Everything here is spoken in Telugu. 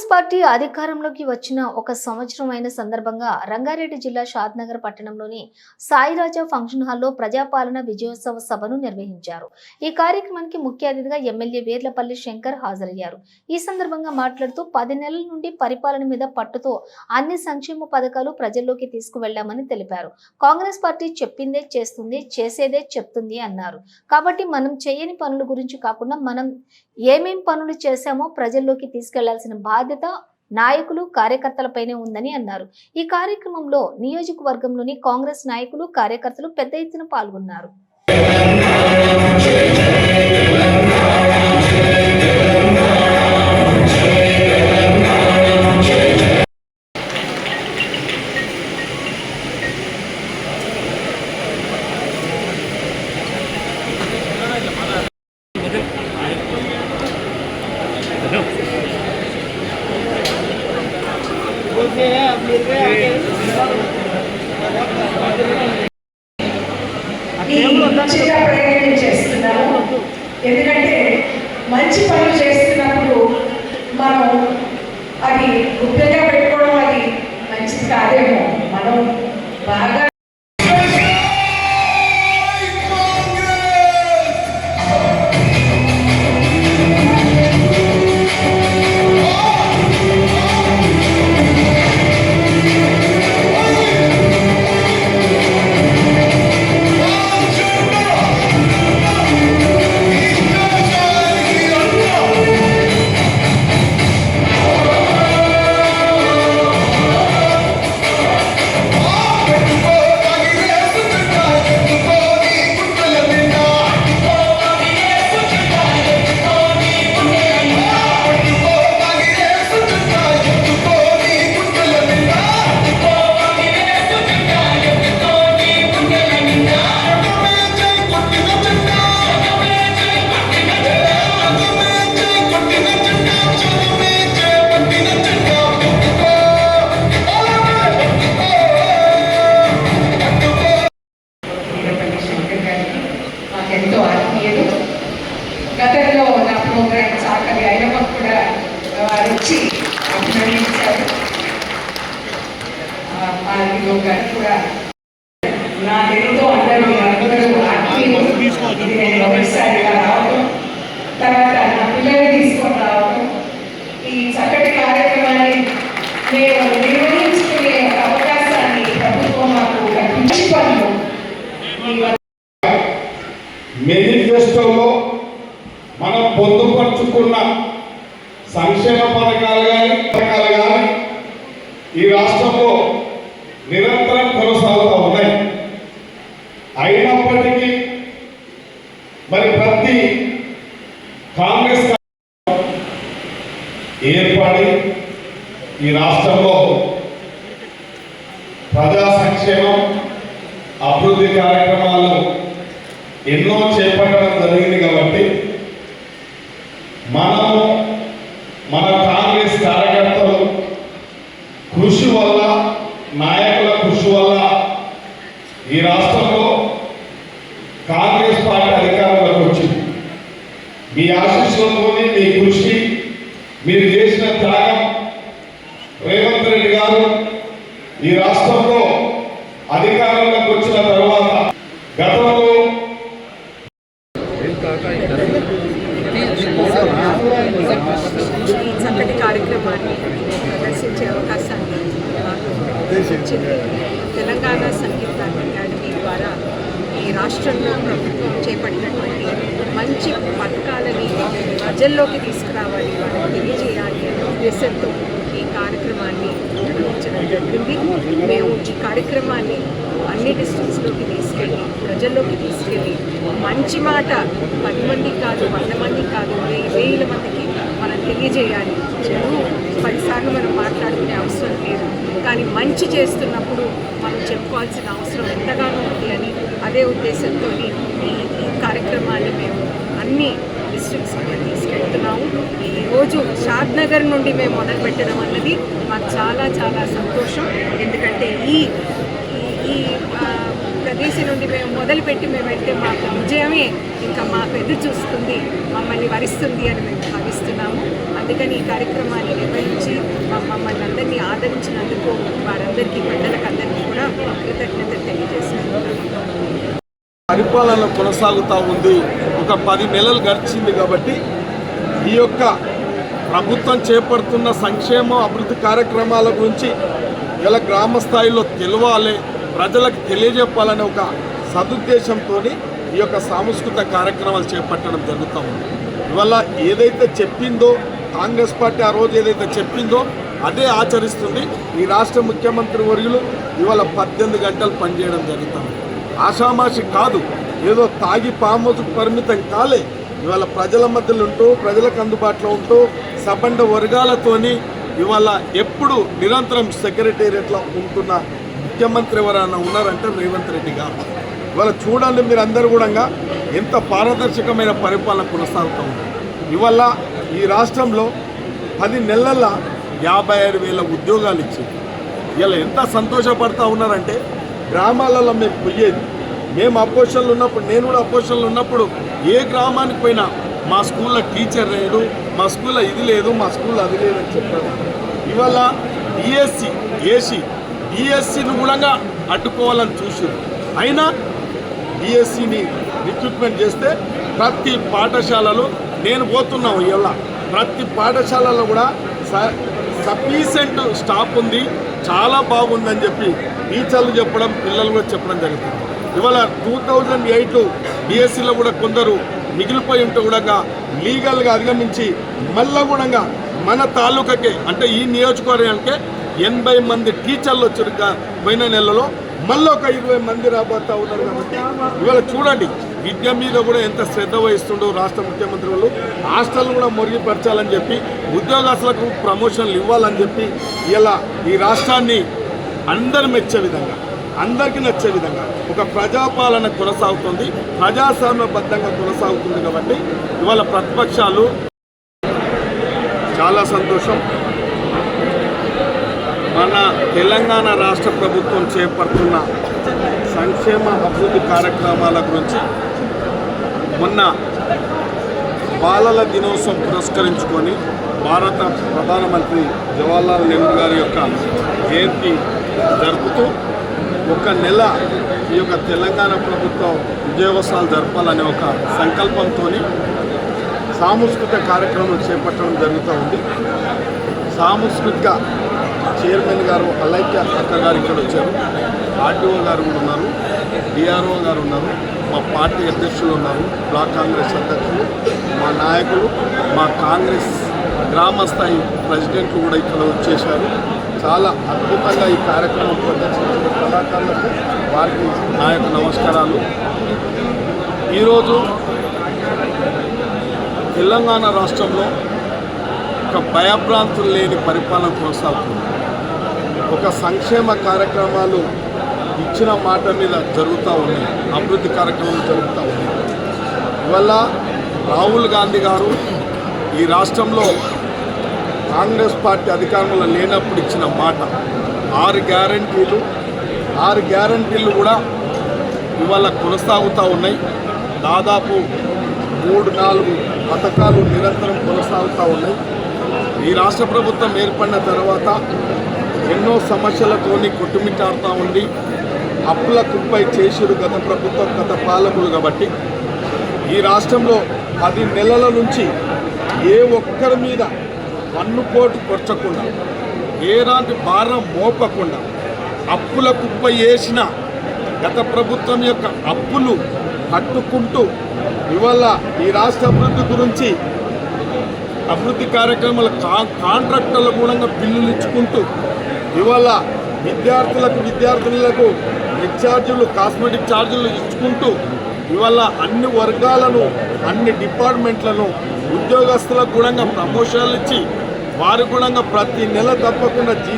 కాంగ్రెస్ పార్టీ అధికారంలోకి వచ్చిన ఒక సంవత్సరం అయిన సందర్భంగా రంగారెడ్డి జిల్లా షాద్నగర్ పట్టణంలోని సాయిరాజా ఫంక్షన్ హాల్లో ప్రజాపాలన విజయోత్సవ సభను నిర్వహించారు. ఈ కార్యక్రమానికి ముఖ్య అతిథిగా ఎమ్మెల్యే వేర్లపల్లి శంకర్ హాజరయ్యారు. ఈ సందర్భంగా మాట్లాడుతూ పది నెలల నుండి పరిపాలన మీద పట్టుతో అన్ని సంక్షేమ పథకాలు ప్రజల్లోకి తీసుకువెళ్ళామని తెలిపారు. కాంగ్రెస్ పార్టీ చెప్పిందే చేస్తుంది చేసేదే చెప్తుంది అన్నారు. కాబట్టి మనం చేయని పనుల గురించి కాకుండా మనం ఏమేం పనులు చేశామో ప్రజల్లోకి తీసుకెళ్ళాల్సిన బాధ్యత నాయకులు కార్యకర్తలపైనే ఉందని అన్నారు. ఈ కార్యక్రమంలో నియోజకవర్గంలోని కాంగ్రెస్ నాయకులు కార్యకర్తలు పెద్ద ఎత్తున పాల్గొన్నారు. ఎందుకంటే మంచి పనులు చేస్తున్నప్పుడు మనం అది గుప్తంగా పెట్టుకోవడం అది మంచిది కాదేమో. మనం బాగా నేను ఒకసారిగా రావడం తర్వాత నా పిల్లల్ని తీసుకొని రావడం ఈ చక్కటి కార్యక్రమాన్ని మేము నిర్వహించుకునే ఒక అవకాశాన్ని ప్రభుత్వం మాకు కల్పించి పనులు మేనిఫెస్టోలో మనం పొందుపరుచుకున్న సంక్షేమ పథకాలు కానీ పథకాలు కానీ ఈ రాష్ట్రంలో నిరంతరం కొనసాగుతూ ఉన్నాయి అయినప్పటికీ మరి ప్రతి కాంగ్రెస్ ఏర్పడి ఈ రాష్ట్రంలో ప్రజా సంక్షేమం అభివృద్ధి కార్యక్రమాలు ఎన్నో చేపట్టడం జరిగింది కాబట్టి మనము మన కాంగ్రెస్ కార్యకర్తలు కృషి వల్ల నాయకుల కృషి వల్ల ఈ రాష్ట్రంలో కాంగ్రెస్ పార్టీ అధికారంలోకి వచ్చింది. మీ ఆశీస్సులతో మీ కృషి మీరు చేసిన త్యాగం రేవంత్ రెడ్డి గారు ఈ రాష్ట్రంలో అధికారంలోకి వచ్చిన తర్వాత గతంలో చక్కటి కార్యక్రమాన్ని ప్రదర్శించే అవకాశాన్ని మాకు తెలంగాణ సంగీత అకాడమీ ద్వారా ఈ రాష్ట్రంలో ప్రభుత్వం చేపట్టినటువంటి మంచి పథకాలని ప్రజల్లోకి తీసుకురావాలి వాళ్ళకి తెలియజేయాలి అనే ఉద్దేశంతో ఈ కార్యక్రమాన్ని నిర్వహించడం మేము ఈ కార్యక్రమాన్ని అన్ని డిస్ట్రిక్ట్స్లోకి తీసుకెళ్ళి ప్రజల్లోకి తీసుకెళ్ళి మంచి మాట పది మంది కాదు వంద మంది కాదు వెయ్యి వేల మందికి మనం తెలియజేయాలి. చెడు పదిసార్లు మనం మాట్లాడుకునే అవసరం లేదు. కానీ మంచి చేస్తున్నప్పుడు మనం చెప్పుకోవాల్సిన అవసరం ఎంతగానో ఉంది అని అదే ఉద్దేశంతో ఈ ఈ కార్యక్రమాన్ని మేము అన్ని డిస్ట్రిక్ట్స్ తీసుకెళ్తున్నాము. ఈరోజు షాద్ నగర్ నుండి మేము మొదలు పెట్టడం అన్నది మాకు చాలా చాలా సంతోషం. ఎందుకంటే ఈ ఈ- ప్రదేశం నుండి మేము మొదలుపెట్టి మేము వెళ్తే మాకు విజయమే. ఇంకా మాకు ఎదురు చూస్తుంది మమ్మల్ని వరిస్తుంది అని మేము భావిస్తున్నాము. అందుకని ఈ కార్యక్రమాన్ని నిర్వహించి మా- మమ్మల్ని అందరినీ ఆదరించినందుకు వారందరికీ మండలకు అందరికీ కూడా కృతజ్ఞతలు తెలియజేస్తున్నాము పరిపాలన కొనసాగుతూ ఉంది. ఒక పది నెలలు గడిచింది కాబట్టి ఈ యొక్క ప్రభుత్వం చేపడుతున్న సంక్షేమ అభివృద్ధి కార్యక్రమాల గురించి ఇలా గ్రామ స్థాయిలో తెలవాలి ప్రజలకు తెలియజెప్పాలనే ఒక సదుద్దేశంతో ఈ యొక్క సాంస్కృతిక కార్యక్రమాలు చేపట్టడం జరుగుతూ ఉంది. ఇవాళ ఏదైతే చెప్పిందో కాంగ్రెస్ పార్టీ ఆ రోజు ఏదైతే చెప్పిందో అదే ఆచరిస్తుంది. ఈ రాష్ట్ర ముఖ్యమంత్రి వర్యులు ఇవాళ పద్దెనిమిది గంటలు పనిచేయడం జరుగుతుంది. ఆషామాషి కాదు. ఏదో తాగి పామోజుకు పరిమితం కాలే. ఇవాళ ప్రజల మధ్యలో ఉంటూ ప్రజలకు అందుబాటులో ఉంటూ సబండ వర్గాలతోని ఇవాళ ఎప్పుడు నిరంతరం సెక్రటేరియట్లో ఉంటున్న ముఖ్యమంత్రి ఎవరైనా ఉన్నారంటే రేవంత్ రెడ్డి గారు. ఇవాళ చూడండి మీరు అందరు కూడా ఎంత పారదర్శకమైన పరిపాలన కొనసాగుతూ ఉంది. ఇవాళ ఈ రాష్ట్రంలో పది నెలల యాభై ఆరు వేల ఉద్యోగాలు ఇచ్చింది. ఇలా ఎంత సంతోషపడతా ఉన్నారంటే గ్రామాలలో మేము పోయేది. మేము అపోషన్లు ఉన్నప్పుడు నేను కూడా అపోషన్లు ఉన్నప్పుడు ఏ గ్రామానికి పోయినా మా స్కూల్లో టీచర్ లేడు మా స్కూల్లో ఇది లేదు మా స్కూల్లో అది లేదని చెప్పారు. ఇవాళ డిఎస్సి ఏసీ డిఎస్సిని కూడా అడ్డుకోవాలని చూసారు అయినా డిఎస్సిని రిక్రూట్మెంట్ చేస్తే ప్రతి పాఠశాలలో నేను పోతున్నాము ఇవాళ. ప్రతి పాఠశాలలో కూడా సఫీసెంట్ స్టాఫ్ ఉంది. చాలా బాగుందని చెప్పి టీచర్లు చెప్పడం పిల్లలు కూడా చెప్పడం జరుగుతుంది. ఇవాళ టూ థౌజండ్ ఎయిట్లో బీఎస్సీలో కూడా కొందరు మిగిలిపోయి ఉంటే కూడా లీగల్గా అధిగమించి మళ్ళా కూడా మన తాలూకాకే అంటే ఈ నియోజకవర్గానికే ఎనభై మంది టీచర్లు వచ్చారు పోయిన నెలలో. మళ్ళీ ఒక ఇరవై మంది రాబోతా ఉన్నారు కాబట్టి ఇవాళ చూడండి విద్య మీద కూడా ఎంత శ్రద్ధ వహిస్తుండో రాష్ట్ర ముఖ్యమంత్రి వాళ్ళు హాస్టల్ కూడా మెరుగుపరచాలని చెప్పి ఉద్యోగస్తులకు ప్రమోషన్లు ఇవ్వాలని చెప్పి ఇలా ఈ రాష్ట్రాన్ని అందరు మెచ్చే విధంగా అందరికీ నచ్చే విధంగా ఒక ప్రజాపాలన కొనసాగుతుంది ప్రజాస్వామ్యబద్ధంగా కొనసాగుతుంది కాబట్టి ఇవాళ ప్రతిపక్షాలు చాలా సంతోషం. మన తెలంగాణ రాష్ట్ర ప్రభుత్వం చేపడుతున్న సంక్షేమ అభివృద్ధి కార్యక్రమాల గురించి మొన్న బాలల దినోత్సవం పురస్కరించుకొని భారత ప్రధానమంత్రి జవహర్లాల్ నెహ్రూ గారి యొక్క జయంతి జరుపుతూ ఒక నెల ఈ యొక్క తెలంగాణ ప్రభుత్వం విజయోత్సవాలు జరపాలనే ఒక సంకల్పంతో సాంస్కృతిక కార్యక్రమం చేపట్టడం జరుగుతూ ఉంది. సాంస్కృతిక చైర్మన్ గారు అలైక్య అక్క గారు ఇక్కడ వచ్చారు. ఆర్టీఓ గారు కూడా ఉన్నారు. డిఆర్ఓ గారు ఉన్నారు. మా పార్టీ అధ్యక్షులు ఉన్నారు. బ్లాక్ కాంగ్రెస్ అధ్యక్షులు. మా నాయకులు మా కాంగ్రెస్ గ్రామ స్థాయి ప్రెసిడెంట్లు కూడా ఇక్కడ వచ్చేశారు. చాలా అద్భుతంగా ఈ కార్యక్రమం ప్రదర్శించిన కళాకారులకు వారికి నా యొక్క నమస్కారాలు. ఈరోజు తెలంగాణ రాష్ట్రంలో ఒక భయభ్రాంతులు లేని పరిపాలన కొనసాగుతుంది. ఒక సంక్షేమ కార్యక్రమాలు ఇచ్చిన మాట మీద జరుగుతూ ఉన్నాయి. అభివృద్ధి కార్యక్రమాలు జరుగుతూ ఉన్నాయి ఇవల్ల రాహుల్ గాంధీ గారు ఈ రాష్ట్రంలో కాంగ్రెస్ పార్టీ అధికారంలో లేనప్పుడు ఇచ్చిన మాట. ఆరు గ్యారంటీలు ఆరు గ్యారంటీలు కూడా ఇవాళ కొనసాగుతూ ఉన్నాయి. దాదాపు మూడు నాలుగు పథకాలు నిరంతరం కొనసాగుతూ ఉన్నాయి. ఈ రాష్ట్ర ప్రభుత్వం ఏర్పడిన తర్వాత ఎన్నో సమస్యలతోని కొట్టుమిట్టాడుతూ ఉండి అప్పుల కుప్పై చేసిరు గత ప్రభుత్వం గత పాలకులు కాబట్టి ఈ రాష్ట్రంలో పది నెలల నుంచి ఏ ఒక్కరి మీద పన్నుపోటు కొరచకుండా ఏలాంటి భారం మోపకుండా అప్పుల కుప్ప వేసిన గత ప్రభుత్వం యొక్క అప్పులు కట్టుకుంటూ ఇవాళ ఈ రాష్ట్ర అభివృద్ధి గురించి అభివృద్ధి కార్యక్రమాల కా కాంట్రాక్టర్ల మూలంగా బిల్లులు ఇచ్చుకుంటూ ఇవాళ విద్యార్థులకు విద్యార్థులకు హెచ్ ఛార్జీలు కాస్మెటిక్ ఛార్జీలు ఇచ్చుకుంటూ ఇవాళ అన్ని వర్గాలను అన్ని డిపార్ట్మెంట్లను ఉద్యోగస్తులకు కూడా ప్రమోషన్లు ఇచ్చి వారి కూడా ప్రతి నెల తప్పకుండా జీ